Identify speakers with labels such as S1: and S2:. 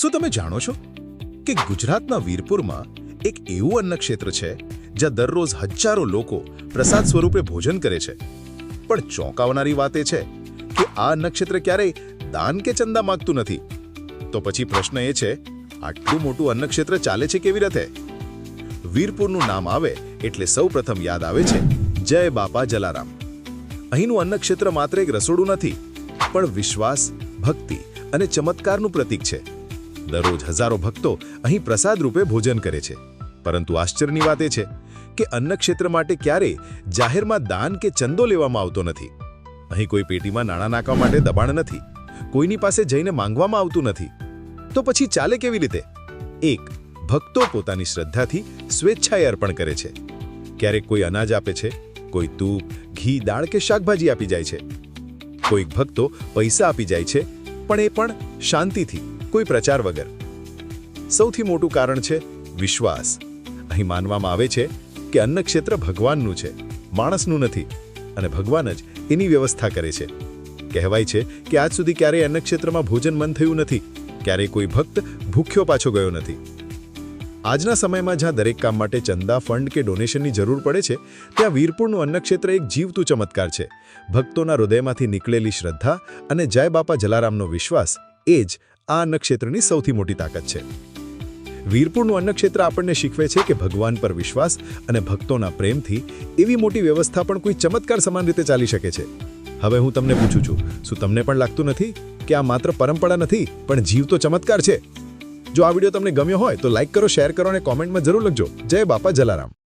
S1: શું તમે જાણો છો કે ગુજરાતના વીરપુરમાં એક એવું અન્નક્ષેત્ર છે જ્યાં દરરોજ હજારો લોકો પ્રસાદ સ્વરૂપે ભોજન કરે છે? પણ ચોંકાવનારી વાત એ છે કે આ અન્નક્ષેત્ર ક્યારેય દાન કે ચંદા માગતું નથી. તો પછી પ્રશ્ન એ છે, આટલું મોટું અન્નક્ષેત્ર ચાલે છે કેવી રીતે? વીરપુરનું નામ આવે એટલે સૌપ્રથમ યાદ આવે છે, જય બાપા જલારામ. અહીંનું અન્નક્ષેત્ર માત્ર એક રસોડું નથી, પણ વિશ્વાસ, ભક્તિ અને ચમત્કારનું પ્રતીક છે. દરરોજ હજારો ભક્તો અહીં પ્રસાદ રૂપે ભોજન કરે છે. પરંતુ આશ્ચર્યની વાત એ છે કે અન્નક્ષેત્ર માટે ક્યારેય જાહેરમાં દાન કે ચંદો લેવામાં આવતો નથી. અહીં કોઈ પેટીમાં નાણાં નાખવા માટે દબાણ નથી. કોઈની પાસે જઈને માંગવામાં આવતું નથી. તો પછી ચાલે કેવી રીતે? એક, ભક્તો પોતાની શ્રદ્ધાથી સ્વેચ્છાએ અર્પણ કરે છે. ક્યારેક કોઈ અનાજ આપે છે, કોઈ તૂપ, ઘી, દાળ કે શાકભાજી આપી જાય છે. કોઈક ભક્તો પૈસા આપી જાય છે, પણ એ પણ શાંતિથી. કોઈ પ્રચાર વગર. સૌથી મોટું કારણ છે વિશ્વાસ. અહીં માનવામાં આવે છે કે અન્નક્ષેત્ર ભગવાનનું છે, માણસનું નથી અને ભગવાન જ એની વ્યવસ્થા કરે છે. કહેવાય છે કે આજ સુધી ક્યારેય અન્નક્ષેત્રમાં ભોજન મન થયું નથી, ક્યારેય કોઈ ભક્ત ભૂખ્યો પાછો ગયો નથી. આજના સમયમાં જ્યાં દરેક કામ માટે ચંદા, ફંડ કે ડોનેશનની જરૂર પડે છે, ત્યાં વીરપુરનું અન્નક્ષેત્ર એક જીવતું ચમત્કાર છે. ભક્તોના હૃદયમાંથી નીકળેલી શ્રદ્ધા અને જય બાપા જલારામનો વિશ્વાસ એ જ આ અન્નક્ષેત્રની સૌથી મોટી તાકાત છે. વીરપુરનું અન્નક્ષેત્ર આપણને શીખવે છે કે ભગવાન પર વિશ્વાસ અને ભક્તોના પ્રેમથી એવી મોટી વ્યવસ્થા પણ કોઈ ચમત્કાર સમાન રીતે ચાલી શકે છે. હવે હું તમને પૂછું છું, શું તમને પણ લાગતું નથી કે આ માત્ર પરંપરા નથી, પણ જીવ તો ચમત્કાર છે? જો આ વીડિયો તમને ગમ્યો હોય તો લાઇક કરો, શેર કરો અને કોમેન્ટમાં જરૂર લખજો. જય બાપા જલારામ.